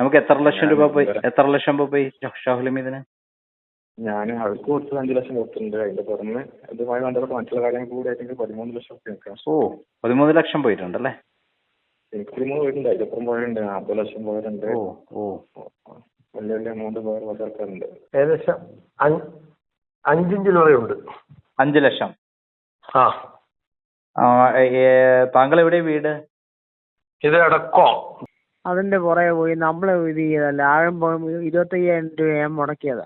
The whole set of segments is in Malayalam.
നമുക്ക് എത്ര ലക്ഷം രൂപ പോയി എത്ര ലക്ഷം രൂപ പോയി ഷാഹുൽ ഹമീദിന് ഞാൻ അവർക്ക് കൊടുത്തത് അഞ്ചു ലക്ഷം കൊടുത്തിട്ടുണ്ട്. അതിന്റെ പുറമെ ഇതുമായി ബന്ധപ്പെട്ട മറ്റുള്ള കാര്യങ്ങൾ കൂടി ആയിട്ട് പതിമൂന്ന് ലക്ഷം ഓ പതിമൂന്ന് ലക്ഷം പോയിട്ടുണ്ടല്ലേ? എനിക്ക് പതിമൂന്ന് പോയിട്ടുണ്ട്. അതിലപ്പുറം പോയിട്ടുണ്ട്. നാൽപ്പത് ലക്ഷം പോയിട്ടുണ്ട്. ഓ ഓ. വലിയ വലിയ എമൗണ്ട് പോയ പല ആൾക്കാരുണ്ട്. ഏകദേശം അഞ്ച് അഞ്ചിഞ്ച് ലോറിയുണ്ട് അഞ്ച് ലക്ഷം? ആ. താങ്കൾ എവിടെ വീട്? ഇത് അടക്കോ അതിന്റെ പുറകെ പോയി നമ്മൾ ഇത് ചെയ്തല്ല ആഴം പോയി ഇരുപത്തയ്യായിരം രൂപ ഞാൻ മുടക്കിയതാ.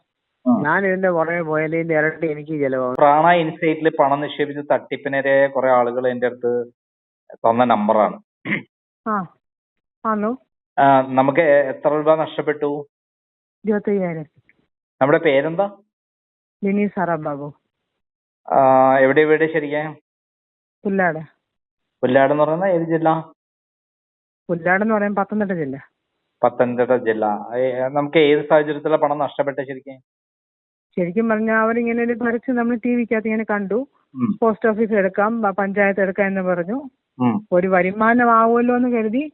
ഞാൻ ഇതിന്റെ പുറകെ പോയാൽ ഇതിന്റെ ഇരട്ടി എനിക്ക് ചെലവാകും പ്രാണ ഇൻസൈറ്റിൽ പണം നിക്ഷേപിച്ച് തട്ടിപ്പിനിരയായ കുറെ ആളുകൾ എന്റെ അടുത്ത് തന്ന നമ്പറാണ്. ആ. ആണോ നമുക്ക് എത്ര രൂപ നഷ്ടപ്പെട്ടു? ഇരുപത്തയ്യായിരം. നമ്മുടെ പേരെന്താ? ലിനി സാറാ ബാബു. ആ, എവിടെ എവിടെ ശരിക്കും പുല്ലാട്. പുല്ലാട് എന്ന് പറയുന്ന ഏത് ജില്ല? എന്ന് പറയാൻ പത്തനംതിട്ട ജില്ല. പത്തനംതിട്ട ജില്ല. നമുക്ക് ഏത് സാഹചര്യത്തിലാണ് പണം നഷ്ടപ്പെട്ടത് ശരിക്കും? ശരിക്കും പറഞ്ഞാൽ അവരിങ്ങനെ ഒരു പരസ്യം നമ്മൾ ടി വിക്കകത്ത് ഇങ്ങനെ കണ്ടു. പോസ്റ്റ് ഓഫീസ് എടുക്കാം പഞ്ചായത്ത് എടുക്കാം എന്ന് പറഞ്ഞു. ഒരു വരുമാനമാവുമല്ലോ എന്ന് കരുതി.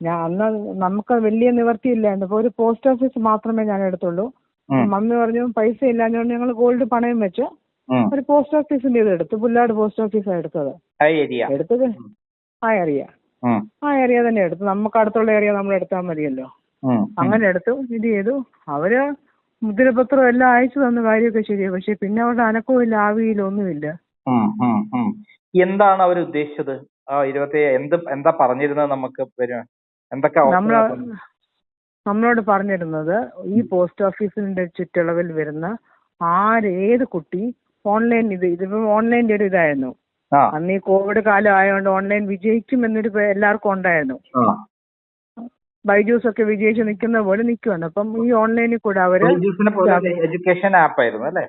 ഞാൻ അന്ന് നമുക്ക് വലിയ നിവർത്തിയില്ലായിരുന്നു അപ്പോൾ ഒരു പോസ്റ്റ് ഓഫീസ് മാത്രമേ ഞാൻ എടുത്തുള്ളൂ. മമ്മി പറഞ്ഞു പൈസ ഇല്ലാഞ്ഞുകൊണ്ട് ഞങ്ങൾ ഗോൾഡ് പണയം വെച്ച് ഒരു പോസ്റ്റ് ഓഫീസിന്റെ ഇത് എടുത്തു. പുല്ലാട് പോസ്റ്റ് ഓഫീസാണ് എടുത്തത്. എടുത്തത് ആ ഏരിയ. ആ. ഏരിയ തന്നെ എടുത്തു. നമുക്ക് അടുത്തുള്ള ഏരിയ നമ്മൾ എടുത്താൽ മതിയല്ലോ. അങ്ങനെ എടുത്തു. ഇത് ചെയ്തു. അവർ മുദ്രപത്രം എല്ലാം അയച്ചു തന്നു കാര്യമൊക്കെ ശരിയാ പക്ഷെ പിന്നെ അവരുടെ അനക്കവും ഇല്ല ആവിയില്ല ഒന്നുമില്ല. എന്താണ് അവർ ഉദ്ദേശിച്ചത്? ആ ഇരുപത്തി എന്ത് എന്താ പറഞ്ഞിരുന്നത് നമുക്ക് എന്തൊക്കെ നമ്മളോട് പറഞ്ഞിരുന്നത് ഈ പോസ്റ്റ് ഓഫീസിന്റെ ചുറ്റളവിൽ വരുന്ന ആര് ഏത് കുട്ടി ഓൺലൈൻ ഇത് ഇതിപ്പോ ഓൺലൈന്റെ ഒരു ഇതായിരുന്നു. അന്ന് ഈ കോവിഡ് കാലം ആയതുകൊണ്ട് ഓൺലൈൻ വിജയിക്കും എന്നൊരു എല്ലാവർക്കും ഉണ്ടായിരുന്നു. ബൈജൂസ് ഒക്കെ വിജയിച്ച് നിൽക്കുന്ന പോലെ നിൽക്കുവാണ് അപ്പം ഈ ഓൺലൈനിൽ കൂടെ അവർ എഡ്യൂക്കേഷൻ ആപ്പ് ആയിരുന്നു അല്ലേ?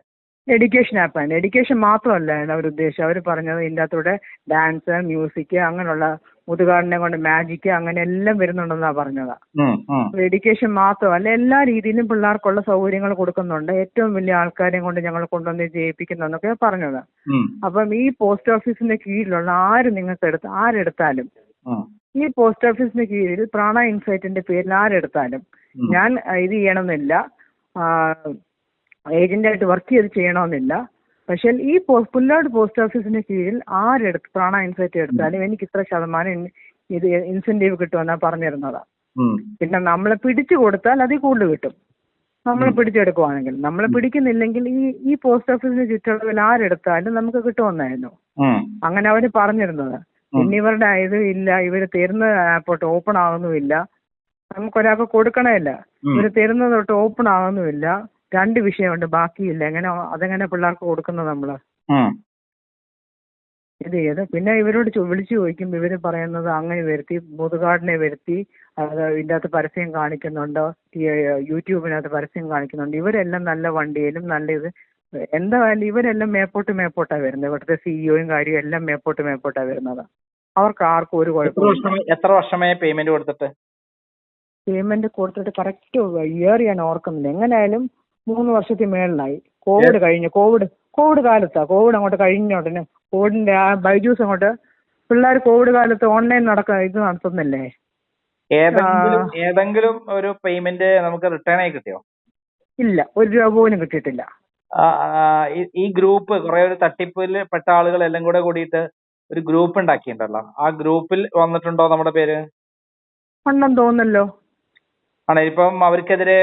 എഡ്യൂക്കേഷൻ ആപ്പാണ്. എഡ്യൂക്കേഷൻ മാത്രമല്ല അവർ ഉദ്ദേശിച്ചത് അവർ പറഞ്ഞത് ഇതിന്റെ അകത്തൂടെ ഡാൻസ് മ്യൂസിക് അങ്ങനെയുള്ള മുതുകാടിനെ കൊണ്ട് മാജിക് അങ്ങനെ എല്ലാം വരുന്നുണ്ടെന്നാ പറഞ്ഞത്. എഡ്യൂക്കേഷൻ മാത്രം എഡ്യൂക്കേഷൻ മാത്രമല്ല എല്ലാ രീതിയിലും പിള്ളേർക്കുള്ള സൗകര്യങ്ങൾ കൊടുക്കുന്നുണ്ട്. ഏറ്റവും വലിയ ആൾക്കാരെയും കൊണ്ട് ഞങ്ങൾ കൊണ്ടുവന്ന് ജയിപ്പിക്കുന്നൊക്കെ പറഞ്ഞത്. അപ്പം ഈ പോസ്റ്റ് ഓഫീസിന്റെ കീഴിലുള്ള ആര് നിങ്ങൾക്ക് എടുത്ത് ആരെടുത്താലും ഈ പോസ്റ്റ് ഓഫീസിന് കീഴിൽ പ്രാണ ഇൻസൈറ്റിന്റെ പേരിൽ ആരെടുത്താലും. ഞാൻ ഇത് ചെയ്യണമെന്നില്ല. ഏജന്റായിട്ട് വർക്ക് ചെയ്ത് ചെയ്യണമെന്നില്ല. പക്ഷെ ഈ പുല്ലാട് പോസ്റ്റ് ഓഫീസിന്റെ കീഴിൽ ആരെടുത്ത് പ്രാണ ഇൻസൈറ്റ് എടുത്താലും എനിക്ക് ഇത്ര ശതമാനം ഇത് ഇൻസെന്റീവ് കിട്ടുമെന്നാ പറഞ്ഞിരുന്നത്. പിന്നെ നമ്മളെ പിടിച്ചു കൊടുത്താൽ അതിൽ കൂടുതൽ കിട്ടും. നമ്മൾ പിടിച്ചെടുക്കുവാണെങ്കിൽ. നമ്മളെ പിടിക്കുന്നില്ലെങ്കിൽ ഈ ഈ പോസ്റ്റ് ഓഫീസിന് ചുറ്റളവിൽ ആരെടുത്താലും നമുക്ക് കിട്ടുമെന്നായിരുന്നു. അങ്ങനെ അവർ പറഞ്ഞിരുന്നത്. പിന്നെ ഇവരുടെ ഇത് ഇല്ല ഇവർ തരുന്ന ആപ്പോട്ട് ഓപ്പൺ ആകുന്നുമില്ല നമുക്കൊരാൾക്ക് കൊടുക്കണമില്ല ഉം. ഇവർ തരുന്നത് തൊട്ട് ഓപ്പൺ ആകുന്നുമില്ല രണ്ട് വിഷയമുണ്ട് ബാക്കിയില്ല. എങ്ങനെ അതെങ്ങനെ പിള്ളേർക്ക് കൊടുക്കുന്നത് നമ്മൾ? ഇത് ചെയ്ത് പിന്നെ ഇവരോട് വിളിച്ചു ചോദിക്കും. ഇവർ പറയുന്നത് അങ്ങനെ വരുത്തി മുതുകാടിനെ വരുത്തി അത് ഇതിന്റെ അകത്ത് പരസ്യം കാണിക്കുന്നുണ്ട്? യൂട്യൂബിനകത്ത് പരസ്യം കാണിക്കുന്നുണ്ട്? ഇവരെല്ലാം നല്ല വണ്ടിയിലും നല്ല ഇത്. എന്തായാലും ഇവരെല്ലാം മേപ്പോട്ട് മേപ്പോട്ടാ വരുന്നത്. ഇവിടുത്തെ സിഇഒയും കാര്യവും എല്ലാം മേപ്പോട്ട് മേപ്പോട്ടാ വരുന്നത്. അവർക്ക് ആർക്കും ഒരു കുഴപ്പം എത്ര വർഷമായി പേയ്മെന്റ് കൊടുത്തിട്ട്? പേയ്മെന്റ് കൊടുത്തിട്ട് കറക്റ്റ് ഇയർ ഞാൻ ഓർക്കുന്നില്ല. എങ്ങനെയായാലും മൂന്ന് വർഷത്തിൽ മേളിലായി. കോവിഡ് കഴിഞ്ഞു. കോവിഡ് കോവിഡ് കാലത്താ. കോവിഡ് അങ്ങോട്ട് കഴിഞ്ഞ ഉടനെ കോവിഡിന്റെ ആ ബൈജൂസ് അങ്ങോട്ട് പിള്ളേർ കോവിഡ് കാലത്ത് ഓൺലൈൻ നടക്ക ഇത് നടത്തുന്നില്ലേ? ഏതെങ്കിലും ഏതെങ്കിലും ഒരു പേയ്മെന്റ് നമുക്ക് റിട്ടേൺ ആയി കിട്ടിയോ? ഇല്ല. ഒരു രൂപ പോലും കിട്ടിയിട്ടില്ല. ഈ- ഗ്രൂപ്പ് കുറെ ഒരു തട്ടിപ്പിൽ പെട്ട ആളുകൾ എല്ലാം കൂടെ കൂടിയിട്ട് ഒരു ഗ്രൂപ്പ് ഉണ്ടാക്കിയിട്ടുണ്ടല്ലോ. ആ ഗ്രൂപ്പിൽ വന്നിട്ടുണ്ടോ നമ്മുടെ പേര്? ഉണ്ടെന്ന് തോന്നുന്നല്ലോ. ആണ് ഇപ്പം അവർക്കെതിരെ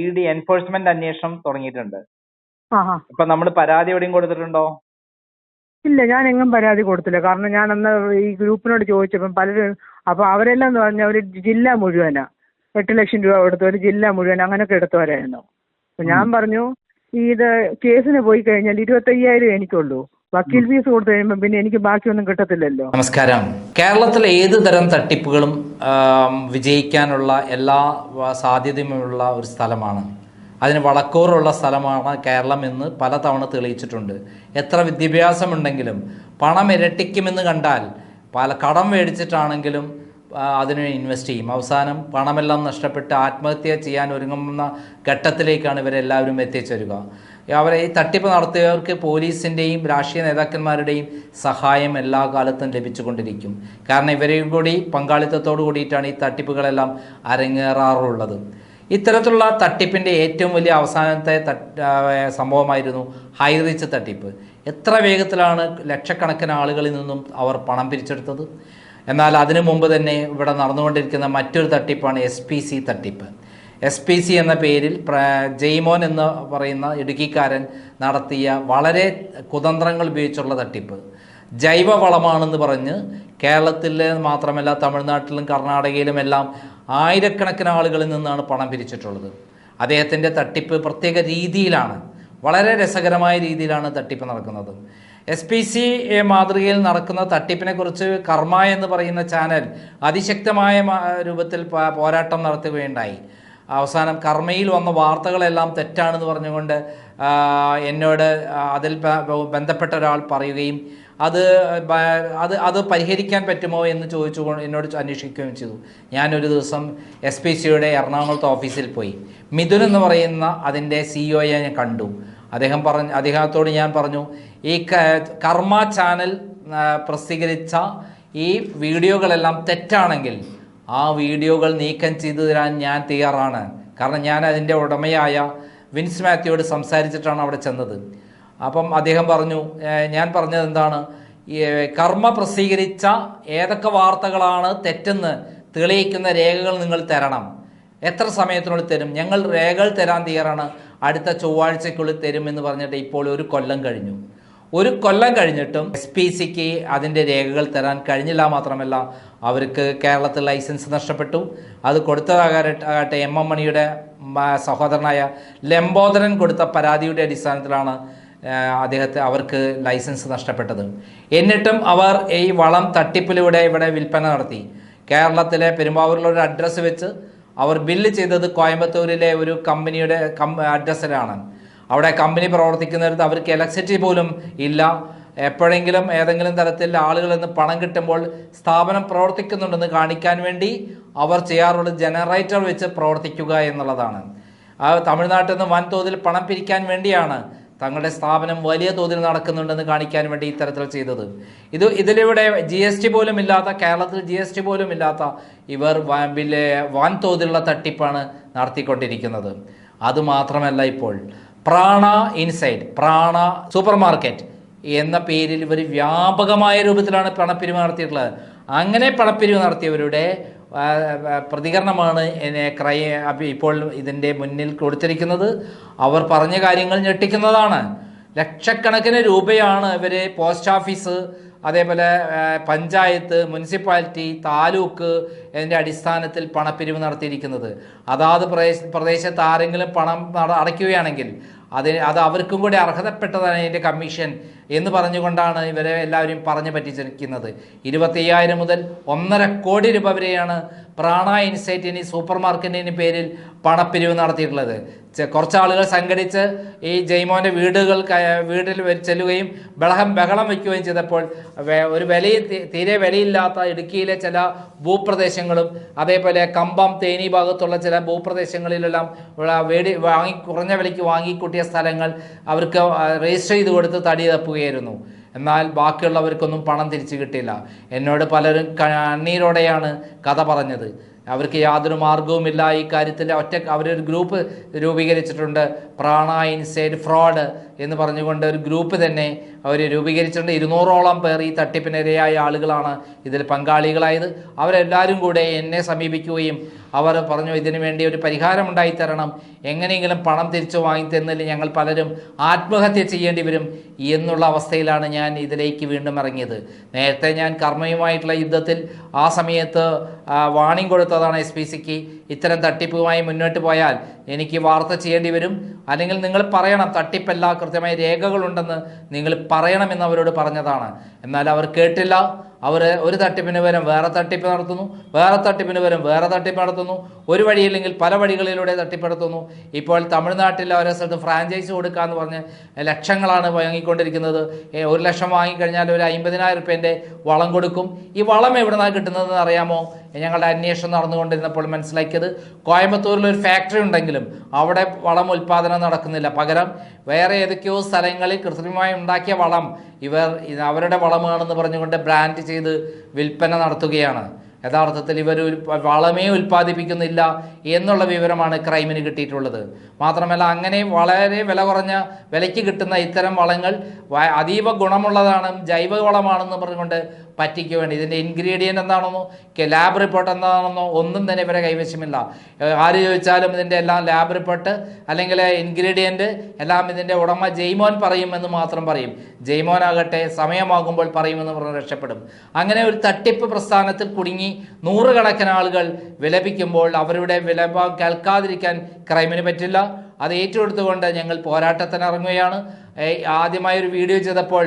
ഇ ഡി എൻഫോഴ്സ്മെന്റ് അന്വേഷണം തുടങ്ങിയിട്ടുണ്ട്. ഇപ്പൊ നമ്മൾ പരാതി എവിടെയും കൊടുത്തിട്ടുണ്ടോ? ഇല്ല ഞാൻ എങ്ങും പരാതി കൊടുത്തില്ല. കാരണം ഞാൻ അന്ന് ഈ ഗ്രൂപ്പിനോട് ചോദിച്ചപ്പം പലരും അപ്പൊ അവരെല്ലാം എന്ന് പറഞ്ഞാൽ ഒരു ജില്ല മുഴുവനാ. എട്ട് ലക്ഷം രൂപ കൊടുത്തവർ ജില്ല മുഴുവൻ അങ്ങനെയൊക്കെ എടുത്തവരായിരുന്നു. അപ്പൊ ഞാൻ പറഞ്ഞു ഈ ഇത് കേസിന് പോയി കഴിഞ്ഞാൽ ഇരുപത്തയ്യായിരം എനിക്കുള്ളൂ. വക്കീൽ ഫീസ് കൊടുത്തു കഴിയുമ്പോൾ പിന്നെ എനിക്ക് ബാക്കിയൊന്നും കിട്ടത്തില്ലല്ലോ. നമസ്കാരം. കേരളത്തിലെ ഏത് തരം തട്ടിപ്പുകളും വിജയിക്കാനുള്ള എല്ലാ സാധ്യതയുമുള്ള ഒരു സ്ഥലമാണ്. അതിന് വളക്കൂറുള്ള സ്ഥലമാണ് കേരളം എന്ന് പലതവണ തെളിയിച്ചിട്ടുണ്ട്. എത്ര വിദ്യാഭ്യാസമുണ്ടെങ്കിലും പണം ഇരട്ടിക്കുമെന്ന് കണ്ടാൽ പല കടം മേടിച്ചിട്ടാണെങ്കിലും അതിന് ഇൻവെസ്റ്റ് ചെയ്യും. അവസാനം പണമെല്ലാം നഷ്ടപ്പെട്ട് ആത്മഹത്യ ചെയ്യാൻ ഒരുങ്ങുന്ന ഘട്ടത്തിലേക്കാണ് ഇവരെല്ലാവരും എത്തിച്ചേരുക. അവരെ ഈ തട്ടിപ്പ് നടത്തിയവർക്ക് പോലീസിന്റെയും രാഷ്ട്രീയ നേതാക്കന്മാരുടെയും സഹായം എല്ലാ കാലത്തും ലഭിച്ചുകൊണ്ടിരിക്കും. കാരണം ഇവരെയും കൂടി പങ്കാളിത്തത്തോടു കൂടിയിട്ടാണ് ഈ തട്ടിപ്പുകളെല്ലാം അരങ്ങേറാറുള്ളത്. ഇത്തരത്തിലുള്ള തട്ടിപ്പിന്റെ ഏറ്റവും വലിയ അവസാനത്തെ സംഭവമായിരുന്നു ഹൈറിച്ച് തട്ടിപ്പ്. എത്ര വേഗത്തിലാണ് ലക്ഷക്കണക്കിന് ആളുകളിൽ നിന്നും അവർ പണം പിരിച്ചെടുത്തത്? എന്നാൽ അതിനു മുമ്പ് തന്നെ ഇവിടെ നടന്നുകൊണ്ടിരിക്കുന്ന മറ്റൊരു തട്ടിപ്പാണ് എസ് തട്ടിപ്പ്. എസ് പി സി എന്ന പേരിൽ പ്ര- ജെയ്മോൻ എന്ന് പറയുന്ന ഇടുക്കിക്കാരൻ നടത്തിയ വളരെ കുതന്ത്രങ്ങൾ ഉപയോഗിച്ചുള്ള തട്ടിപ്പ്. ജൈവവളമാണെന്ന് പറഞ്ഞ് കേരളത്തിൽ മാത്രമല്ല തമിഴ്നാട്ടിലും കർണാടകയിലും എല്ലാം ആയിരക്കണക്കിന് ആളുകളിൽ നിന്നാണ് പണം പിരിച്ചിട്ടുള്ളത്. അദ്ദേഹത്തിന്റെ തട്ടിപ്പ് പ്രത്യേക രീതിയിലാണ് വളരെ രസകരമായ രീതിയിലാണ് തട്ടിപ്പ് നടക്കുന്നത്. എസ് പി സി മാതൃകയിൽ നടക്കുന്ന തട്ടിപ്പിനെക്കുറിച്ച് കർമ്മ എന്ന് പറയുന്ന ചാനൽ അതിശക്തമായ രൂപത്തിൽ പോരാട്ടം നടത്തുകയുണ്ടായി. അവസാനം കർമ്മയിൽ വന്ന വാർത്തകളെല്ലാം തെറ്റാണെന്ന് പറഞ്ഞുകൊണ്ട് എന്നോട് അതിൽ ബന്ധപ്പെട്ട ഒരാൾ പറയുകയും അത് അത് അത് പരിഹരിക്കാൻ പറ്റുമോ എന്ന് ചോദിച്ചു എന്നോട് അന്വേഷിക്കുകയും ചെയ്തു. ഞാനൊരു ദിവസം എസ് പി സിയുടെ എറണാകുളത്ത് ഓഫീസിൽ പോയി. മിഥുൻ എന്ന് പറയുന്ന അതിന്റെ സിഇഒയെ ഞാൻ കണ്ടു. അദ്ദേഹം പറഞ്ഞ അദ്ദേഹത്തോട് ഞാൻ പറഞ്ഞു ഈ കർമ്മ ചാനൽ പ്രസിദ്ധീകരിച്ച ഈ വീഡിയോകളെല്ലാം തെറ്റാണെങ്കിൽ ആ വീഡിയോകൾ നീക്കം ചെയ്തു തരാൻ ഞാൻ തയ്യാറാണ്. കാരണം ഞാൻ അതിന്റെ ഉടമയായ വിൻസ് മാത്യുവോട് സംസാരിച്ചിട്ടാണ് അവിടെ ചെന്നത്. അപ്പം അദ്ദേഹം പറഞ്ഞു ഞാൻ പറഞ്ഞത് എന്താണ്? കർമ്മ പ്രസിദ്ധീകരിച്ച ഏതൊക്കെ വാർത്തകളാണ് തെറ്റെന്ന് തെളിയിക്കുന്ന രേഖകൾ നിങ്ങൾ തരണം. എത്ര സമയത്തിനുള്ളിൽ തരും? ഞങ്ങൾ രേഖകൾ തരാൻ തയ്യാറാണ്. അടുത്ത ചൊവ്വാഴ്ചയ്ക്കുള്ളിൽ തരുമെന്ന് പറഞ്ഞിട്ട് ഇപ്പോൾ ഒരു കൊല്ലം കഴിഞ്ഞു. ഒരു കൊല്ലം കഴിഞ്ഞിട്ടും എസ് പി സിക്ക് അതിന്റെ രേഖകൾ തരാൻ കഴിഞ്ഞില്ല മാത്രമല്ല അവർക്ക് കേരളത്തിൽ ലൈസൻസ് നഷ്ടപ്പെട്ടു. അത് കൊടുത്തതാകട്ടെ എം എം മണിയുടെ സഹോദരനായ ലംബോദരൻ കൊടുത്ത പരാതിയുടെ അടിസ്ഥാനത്തിലാണ് അദ്ദേഹത്തെ അവർക്ക് ലൈസൻസ് നഷ്ടപ്പെട്ടത്. എന്നിട്ടും അവർ ഈ വളം തട്ടിപ്പിലൂടെ ഇവിടെ വിൽപ്പന നടത്തി. കേരളത്തിലെ പെരുമ്പാവൂരിലൊരു അഡ്രസ്സ് വെച്ച് അവർ ബില്ല് ചെയ്തത് കോയമ്പത്തൂരിലെ ഒരു കമ്പനിയുടെ കം അഡ്രസ്സിലാണ്. അവിടെ കമ്പനി പ്രവർത്തിക്കുന്നിടത്ത് അവർക്ക് ഇലക്ട്രിസിറ്റി പോലും ഇല്ല. എപ്പോഴെങ്കിലും ഏതെങ്കിലും തരത്തിൽ ആളുകളിൽ നിന്ന് പണം കിട്ടുമ്പോൾ സ്ഥാപനം പ്രവർത്തിക്കുന്നുണ്ടെന്ന് കാണിക്കാൻ വേണ്ടി അവർ ചെയ്യാറുള്ള ജനറേറ്റർ വെച്ച് പ്രവർത്തിക്കുക എന്നുള്ളതാണ്. ആ തമിഴ്നാട്ടിൽ നിന്ന് വൻതോതിൽ പണം പിരിക്കാൻ വേണ്ടിയാണ് തങ്ങളുടെ സ്ഥാപനം വലിയ തോതിൽ നടക്കുന്നുണ്ടെന്ന് കാണിക്കാൻ വേണ്ടി ഇത്തരത്തിൽ ചെയ്തത്. ഇത് ഇതിലിവിടെ ജി എസ് ടി പോലും ഇല്ലാത്ത കേരളത്തിൽ ജി എസ് ടി പോലും ഇല്ലാത്ത ഇവർ വ- ബില്ല് വൻതോതിലുള്ള തട്ടിപ്പാണ് നടത്തിക്കൊണ്ടിരിക്കുന്നത്. അതുമാത്രമല്ല ഇപ്പോൾ. പ്രാണ ഇൻസൈഡ് പ്രാണ സൂപ്പർ മാർക്കറ്റ് എന്ന പേരിൽ ഇവർ വ്യാപകമായ രൂപത്തിലാണ് പണപ്പിരിവ് നടത്തിയിട്ടുള്ളത്. അങ്ങനെ പണപ്പിരിവ് നടത്തിയവരുടെ പ്രതികരണമാണ് എന്നെ ക്രൈ ഇപ്പോൾ ഇതിന്റെ മുന്നിൽ കൊടുത്തിരിക്കുന്നത്. അവർ പറഞ്ഞ കാര്യങ്ങൾ ഞെട്ടിക്കുന്നതാണ്. ലക്ഷക്കണക്കിന് രൂപയാണ് ഇവർ പോസ്റ്റ് ഓഫീസ് അതേപോലെ പഞ്ചായത്ത് മുനിസിപ്പാലിറ്റി താലൂക്ക് ഇതിന്റെ അടിസ്ഥാനത്തിൽ പണപ്പിരിവ് നടത്തിയിരിക്കുന്നത്. അതാത് പ്രദേശ പ്രദേശത്ത് ആരെങ്കിലും പണം അടയ്ക്കുകയാണെങ്കിൽ അത് അത് അവർക്കും കൂടി അർഹതപ്പെട്ടതാണ് അതിന്റെ കമ്മീഷൻ എന്ന് പറഞ്ഞുകൊണ്ടാണ് ഇവരെ എല്ലാവരും പറഞ്ഞു പറ്റിച്ചിരിക്കുന്നത്. ഇരുപത്തയ്യായിരം മുതൽ ഒന്നര കോടി രൂപ വരെയാണ് പ്രാണ ഇൻസൈറ്റിന് സൂപ്പർ മാർക്കറ്റിന് പേരിൽ പണപ്പിരിവ് നടത്തിയിട്ടുള്ളത്. കുറച്ച് ആളുകൾ സംഘടിച്ച് ഈ ജയ്മോന്റെ വീടുകൾ വീട്ടിൽ ചെല്ലുകയും ബഹളം ബഹളം വയ്ക്കുകയും ചെയ്തപ്പോൾ ഒരു വില തീരെ വിലയില്ലാത്ത ഇടുക്കിയിലെ ചില ഭൂപ്രദേശങ്ങളും അതേപോലെ കമ്പം തേനി ഭാഗത്തുള്ള ചില ഭൂപ്രദേശങ്ങളിലെല്ലാം വേടി വാങ്ങി കുറഞ്ഞ വിലയ്ക്ക് വാങ്ങിക്കൂട്ടിയ സ്ഥലങ്ങൾ അവർക്ക് രജിസ്റ്റർ ചെയ്ത് കൊടുത്ത് തടി തപ്പുകയായിരുന്നു. എന്നാൽ ബാക്കിയുള്ളവർക്കൊന്നും പണം തിരിച്ചു കിട്ടില്ല എന്നോട് പലരും കണ്ണീരോടെയാണ് കഥ പറഞ്ഞത്. അവർക്ക് യാതൊരു മാർഗവുമില്ല ഈ കാര്യത്തിൽ. ഒറ്റ അവരൊരു ഗ്രൂപ്പ് രൂപീകരിച്ചിട്ടുണ്ട്. പ്രാണ ഇൻസൈഡ് ഫ്രോഡ്. എന്ന് പറഞ്ഞുകൊണ്ട് ഒരു ഗ്രൂപ്പ് തന്നെ അവർ രൂപീകരിച്ചിട്ടുണ്ട്. ഇരുന്നൂറോളം പേർ ഈ തട്ടിപ്പിനിരയായ ആളുകളാണ് ഇതിൽ പങ്കാളികളായത്. അവരെല്ലാവരും കൂടെ എന്നെ സമീപിക്കുകയും അവർ പറഞ്ഞു ഇതിനു വേണ്ടി ഒരു പരിഹാരം ഉണ്ടായി തരണം എങ്ങനെയെങ്കിലും പണം തിരിച്ചു വാങ്ങി തന്നില്ല ഞങ്ങൾ പലരും ആത്മഹത്യ ചെയ്യേണ്ടി വരും എന്നുള്ള അവസ്ഥയിലാണ് ഞാൻ ഇതിലേക്ക് വീണ്ടും ഇറങ്ങിയത്. നേരത്തെ ഞാൻ കർമ്മയുമായിട്ടുള്ള യുദ്ധത്തിൽ ആ സമയത്ത് വാണിംഗ് കൊടുത്തതാണ് എസ് പി സിക്ക് ഇത്തരം തട്ടിപ്പുമായി മുന്നോട്ട് പോയാൽ എനിക്ക് വാർത്ത ചെയ്യേണ്ടി വരും. അല്ലെങ്കിൽ നിങ്ങൾ പറയണം തട്ടിപ്പല്ല കൃത്യമായ രേഖകളുണ്ടെന്ന് നിങ്ങൾ പറയണമെന്ന് അവരോട് പറഞ്ഞതാണ്. എന്നാൽ അവർ കേട്ടില്ല. അവർ ഒരു തട്ടിപ്പിന് വരും വേറെ തട്ടിപ്പ് നടത്തുന്നു വേറെ തട്ടിപ്പിന് വരും വേറെ തട്ടിപ്പ് നടത്തുന്നു ഒരു വഴിയില്ലെങ്കിൽ പല വഴികളിലൂടെ തട്ടിപ്പെടുത്തുന്നു ഇപ്പോൾ തമിഴ്നാട്ടിൽ ഓരോ സ്ഥലത്ത് ഫ്രാഞ്ചൈസ് കൊടുക്കാന്ന് പറഞ്ഞ് ലക്ഷങ്ങളാണ് വാങ്ങിക്കൊണ്ടിരിക്കുന്നത്. ഒരു ലക്ഷം വാങ്ങിക്കഴിഞ്ഞാൽ ഒരു അമ്പതിനായിരം റുപ്യേന്റെ വളം കൊടുക്കും. ഈ വളം എവിടെ നിന്നാണ് കിട്ടുന്നതെന്ന് അറിയാമോ? ഞങ്ങളുടെ അന്വേഷണം നടന്നുകൊണ്ടിരുന്നപ്പോൾ മനസ്സിലാക്കിയത് കോയമ്പത്തൂരിൽ ഒരു ഫാക്ടറി ഉണ്ടെങ്കിലും അവിടെ വളം ഉൽപ്പാദനം നടക്കുന്നില്ല. പകരം വേറെ ഏതൊക്കെയോ സ്ഥലങ്ങളിൽ കൃത്രിമമായി ഉണ്ടാക്കിയ വളം ഇവർ അവരുടെ വളമാണെന്ന് പറഞ്ഞുകൊണ്ട് ബ്രാൻഡ് ചെയ്ത് വിൽപ്പന നടത്തുകയാണ്. യഥാർത്ഥത്തിൽ ഇവർ വളമേ ഉൽപ്പാദിപ്പിക്കുന്നില്ല എന്നുള്ള വിവരമാണ് ക്രൈമിന് കിട്ടിയിട്ടുള്ളത്. മാത്രമല്ല അങ്ങനെ വളരെ വില കുറഞ്ഞ വിലയ്ക്ക് കിട്ടുന്ന ഇത്തരം വളങ്ങൾ അതീവ ഗുണമുള്ളതാണ് ജൈവ വളമാണെന്ന് പറഞ്ഞുകൊണ്ട് പറ്റിക്കുവേണ്ടി ഇതിന്റെ ഇൻഗ്രീഡിയന്റ് എന്താണെന്നോ ലാബ് റിപ്പോർട്ട് എന്താണെന്നോ ഒന്നും തന്നെ ഇവരെ കൈവശമില്ല. ആര് ചോദിച്ചാലും ഇതിന്റെ എല്ലാം ലാബ് റിപ്പോർട്ട് അല്ലെങ്കിൽ ഇൻഗ്രീഡിയന്റ് എല്ലാം ഇതിന്റെ ഉടമ ജെയ്മോൻ പറയുമെന്ന് മാത്രം പറയും. ജെയ്മോൻ ആകട്ടെ സമയമാകുമ്പോൾ പറയുമെന്ന് പറഞ്ഞ് രക്ഷപ്പെടും. അങ്ങനെ ഒരു തട്ടിപ്പ് പ്രസ്ഥാനത്തിൽ കുടുങ്ങി നൂറുകണക്കിന് ആളുകൾ വിലപിക്കുമ്പോൾ അവരുടെ വിലപ കേൾക്കാതിരിക്കാൻ ക്രൈമിന് പറ്റില്ല. അത് ഏറ്റെടുത്തുകൊണ്ട് ഞങ്ങൾ പോരാട്ടത്തിന് ഇറങ്ങുകയാണ് ആദ്യമായി ഒരു വീഡിയോ ചെയ്തപ്പോൾ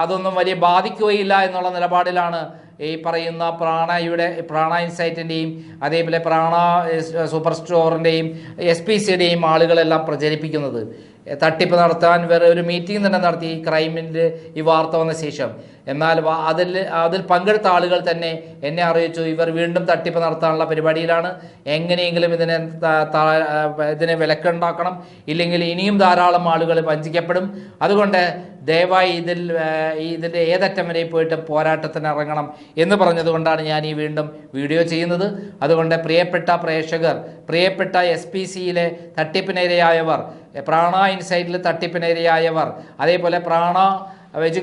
അതൊന്നും വലിയ ബാധിക്കുകയില്ല എന്നുള്ള നിലപാടിലാണ് ഈ പറയുന്ന പ്രാണയുടെ പ്രാണ ഇൻസൈറ്റിന്റെയും അതേപോലെ പ്രാണ സൂപ്പർ സ്റ്റോറിന്റെയും എസ് പി സിയുടെയും ആളുകളെല്ലാം പ്രചരിപ്പിക്കുന്നത്. തട്ടിപ്പ് നടത്താൻ വേറെ ഒരു മീറ്റിംഗ് തന്നെ നടത്തി ഈ ക്രൈമിന്റെ ഈ വാർത്ത വന്ന ശേഷം. എന്നാൽ അതിൽ അതിൽ പങ്കെടുത്ത ആളുകൾ തന്നെ എന്നെ അറിയിച്ചു. ഇവർ വീണ്ടും തട്ടിപ്പ് നടത്താനുള്ള പരിപാടിയിലാണ്. എങ്ങനെയെങ്കിലും ഇതിനെ ഇതിനെ വിലക്കുണ്ടാക്കണം. ഇല്ലെങ്കിൽ ഇനിയും ധാരാളം ആളുകൾ വഞ്ചിക്കപ്പെടും. അതുകൊണ്ട് ദയവായി ഇതിൽ ഇതിന്റെ ഏതറ്റം വരെ പോയിട്ട് പോരാട്ടത്തിന് ഇറങ്ങണം എന്ന് പറഞ്ഞതുകൊണ്ടാണ് ഞാൻ ഈ വീണ്ടും വീഡിയോ ചെയ്യുന്നത്. അതുകൊണ്ട് പ്രിയപ്പെട്ട പ്രേക്ഷകർ പ്രിയപ്പെട്ട എസ് പി സിയിലെ തട്ടിപ്പിനിരയായവർ പ്രാണ ഇൻസൈറ്റിൽ തട്ടിപ്പിനിരയായവർ. അതേപോലെ പ്രാണ വെജു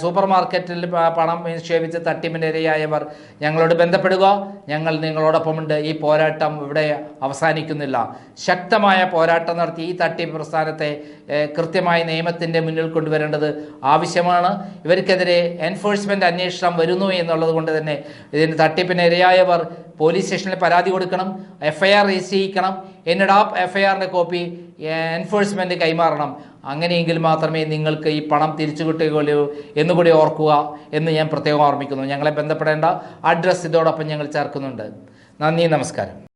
സൂപ്പർ മാർക്കറ്റിൽ പണം നിക്ഷേപിച്ച് തട്ടിപ്പിനിരയായവർ. ഞങ്ങളോട് ബന്ധപ്പെടുക. ഞങ്ങൾ നിങ്ങളോടൊപ്പമുണ്ട്. ഈ പോരാട്ടം ഇവിടെ അവസാനിക്കുന്നില്ല. ശക്തമായ പോരാട്ടം നടത്തി ഈ തട്ടിപ്പ് പ്രസ്ഥാനത്തെ കൃത്യമായ നിയമത്തിന്റെ മുന്നിൽ കൊണ്ടുവരേണ്ടത് ആവശ്യമാണ്. ഇവർക്കെതിരെ എൻഫോഴ്സ്മെന്റ് അന്വേഷണം വരുന്നു എന്നുള്ളത് കൊണ്ട് തന്നെ ഇതിന് തട്ടിപ്പിന് ഇരയായവർ പോലീസ് സ്റ്റേഷനിൽ പരാതി കൊടുക്കണം. എഫ്ഐആർ രജിസ്റ്റർ ചെയ്യിക്കണം. എന്നിട്ട് ആ എഫ് ഐ ആറിന്റെ കോപ്പി എൻഫോഴ്സ്മെന്റ് കൈമാറണം. അങ്ങനെയെങ്കിൽ മാത്രമേ നിങ്ങൾക്ക് ഈ പണം തിരിച്ചു കിട്ടുകയുള്ളൂ എന്നുകൂടി ഓർക്കുക എന്ന് ഞാൻ പ്രത്യേകം ഓർമ്മിക്കുന്നു. ഞങ്ങളെ ബന്ധപ്പെടേണ്ട അഡ്രസ്സ് ഇതോടൊപ്പം ഞങ്ങൾ ചേർക്കുന്നുണ്ട്. നന്ദി നമസ്കാരം.